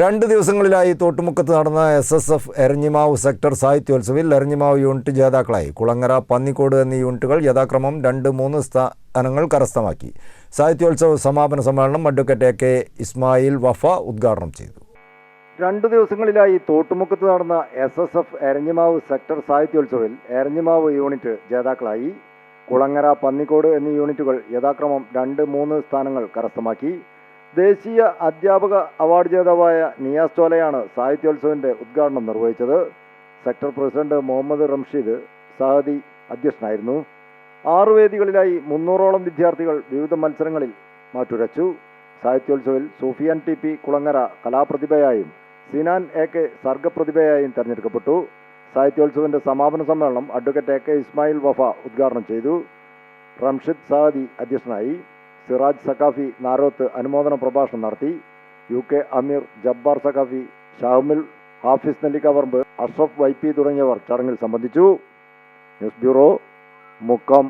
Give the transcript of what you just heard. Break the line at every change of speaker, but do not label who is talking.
രണ്ട് ദിവസങ്ങളിലായി തോട്ടുമുക്കത്ത് നടന്ന S S F Eranhimavu sector സാഹിത്യോത്സവിൽ Eranhimavu unit ജേതാക്കളായി. കുളങ്ങര പന്നിക്കോട് എന്നീ യൂണിറ്റുകൾ യഥാക്രമം രണ്ട് മൂന്ന് സ്ഥാനങ്ങൾ കരസ്ഥമാക്കി. സാഹിത്യോത്സവ സമാപന സമ്മേളനം advocate A K Ismail Wafa ഉദ്ഘാടനം ചെയ്തു. രണ്ട് ദിവസങ്ങളിലായി തോട്ടുമുക്കത്ത് നടന്ന S S F Eranhimavu sector സാഹിത്യോത്സവിൽ Eranhimavu unit ജേതാക്കളായി. കുളങ്ങര പന്നിക്കോട് എന്നീ യൂണിറ്റുകൾ യഥാക്രമം രണ്ട് മൂന്ന് സ്ഥാനങ്ങൾ കരസ്ഥമാക്കി. ദേശീയ അധ്യാപക അവാർഡ് ജേതാവായ നിയാസ് ചോലയാണ് സാഹിത്യോത്സവിന്റെ ഉദ്ഘാടനം നിർവഹിച്ചത്. സെക്ടർ പ്രസിഡന്റ് മുഹമ്മദ് റംഷീദ് സഹദി അധ്യക്ഷനായിരുന്നു. ആറു വേദികളിലായി മുന്നൂറോളം വിദ്യാർത്ഥികൾ വിവിധ മത്സരങ്ങളിൽ മാറ്റുരച്ചു. സാഹിത്യോത്സവിൽ സൂഫിയാൻ ടി പി കുളങ്ങര കലാപ്രതിഭയായും സിനാൻ എ കെ സർഗപ്രതിഭയായും തെരഞ്ഞെടുക്കപ്പെട്ടു. സാഹിത്യോത്സവിന്റെ സമാപന സമ്മേളനം advocate A K Ismail Wafa ഉദ്ഘാടനം ചെയ്തു. റംഷിദ് സാദി അധ്യക്ഷനായി. സിറാജ് സഖാഫി നാരോത്ത് അനുമോദന പ്രഭാഷണം നടത്തി. U K Ameer Jabbar Saqafi Shahumil Hafiz Nellikkaparamb Ashraf Y തുടങ്ങിയവർ ചടങ്ങിൽ സംബന്ധിച്ചു. News bureau Mukkam.